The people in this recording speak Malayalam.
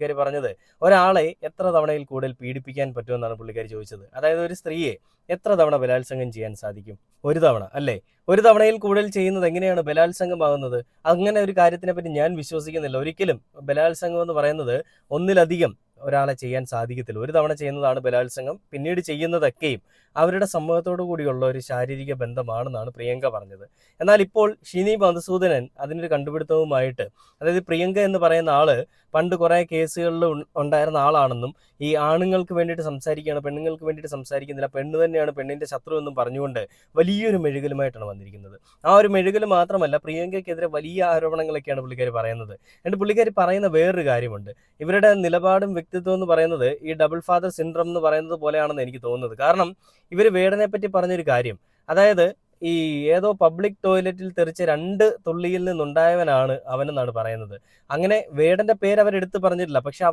പുള്ളിക്കാരി പറഞ്ഞത് ഒരാളെ എത്ര തവണയിൽ കൂടുതൽ പീഡിപ്പിക്കാൻ പറ്റുമെന്നാണ് പുള്ളിക്കാരി ചോദിച്ചത്. അതായത് ഒരു സ്ത്രീയെ എത്ര തവണ ബലാത്സംഗം ചെയ്യാൻ സാധിക്കും? ഒരു തവണ അല്ലേ? ഒരു തവണയിൽ കൂടുതൽ ചെയ്യുന്നത് എങ്ങനെയാണ് ബലാത്സംഗമാകുന്നത്? അങ്ങനെ ഒരു കാര്യത്തിനെ പറ്റി ഞാൻ വിശ്വസിക്കുന്നില്ല. ഒരിക്കലും ബലാത്സംഗം എന്ന് പറയുന്നത് ഒന്നിലധികം ഒരാളെ ചെയ്യാൻ സാധിക്കത്തില്ല. ഒരു തവണ ചെയ്യുന്നതാണ് ബലാത്സംഗം. പിന്നീട് ചെയ്യുന്നതൊക്കെയും അവരുടെ സമ്മതത്തോടു കൂടിയുള്ള ഒരു ശാരീരിക ബന്ധമാണെന്നാണ് പ്രിയങ്ക പറഞ്ഞത്. എന്നാൽ ഇപ്പോൾ ഷിനി മധുസൂദനൻ അതിനൊരു കണ്ടുപിടുത്തവുമായിട്ട് അതായത് പ്രിയങ്ക എന്ന് പറയുന്ന ആൾ പണ്ട് കുറേ കേസുകളിൽ ഉണ്ടായിരുന്ന ആളാണെന്നും ഈ ആണുങ്ങൾക്ക് വേണ്ടിയിട്ട് സംസാരിക്കുകയാണ് പെണ്ണുങ്ങൾക്ക് വേണ്ടിയിട്ട് സംസാരിക്കുന്നില്ല പെണ്ണ് തന്നെയാണ് പെണ്ണിന്റെ ശത്രു എന്നും പറഞ്ഞുകൊണ്ട് വലിയൊരു മെഴുകലുമായിട്ടാണ് വന്നിരിക്കുന്നത്. ആ ഒരു മെഴുകൽ മാത്രമല്ല പ്രിയങ്കയ്ക്കെതിരെ വലിയ ആരോപണങ്ങളൊക്കെയാണ് പുള്ളിക്കാരി പറയുന്നത്. എന്നിട്ട് പുള്ളിക്കാരി പറയുന്ന വേറൊരു കാര്യമുണ്ട്. ഇവരുടെ നിലപാടും വ്യക്തിത്വം എന്ന് പറയുന്നത് ഈ ഡബിൾ ഫാദർ സിൻഡ്രം എന്ന് പറയുന്നത് പോലെയാണെന്ന് എനിക്ക് തോന്നുന്നത്. കാരണം ഇവർ വേടനെ പറ്റി പറഞ്ഞൊരു കാര്യം. അതായത് ഈ ഏതോ പബ്ലിക് ടോയ്ലറ്റിൽ തെറിച്ച രണ്ട് തുള്ളിയിൽ നിന്നുണ്ടായവനാണ് അവനെന്നാണ് പറയുന്നത്. അങ്ങനെ വേടന്റെ പേര് അവരെടുത്ത് പറഞ്ഞിട്ടില്ല. പക്ഷെ